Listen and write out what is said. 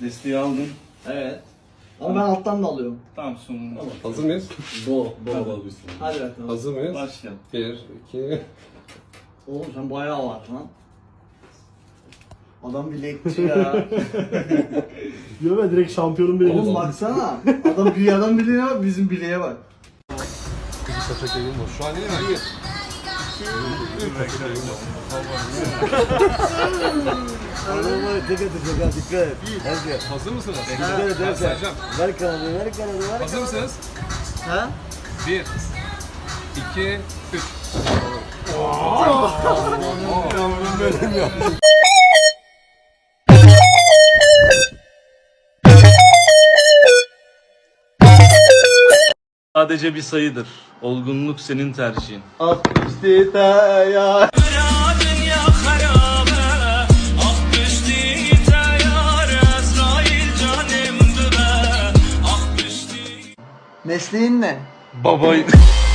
Desteği aldım. Evet. Ama ben alttan da alıyorum. Tamam sonunda. Hazır mıyız? Bol, bol. Hadi bakalım. Hazır mıyız? Başlayalım. Bir, iki... Oğlum sen bayağı var lan. Adam bilekçi ya. Diyor ya direkt şampiyonun bile Oğlum baksana. Adam dünyadan biliyor, bizim bileğe bak. Saça gelin bu. Şu an iyi mi? Adamlara tek atacak ha dikkat et. Hadi. Hazır mısınız? Dikkat et Erkan. sayacağım. Ver kanadı ver kanadı ver. Hazır mısınız? Ha? Bir, iki, üç. Sadece bir sayıdır. Olgunluk senin tercihin. Atmıştı ya. Mesleğin ne? Baba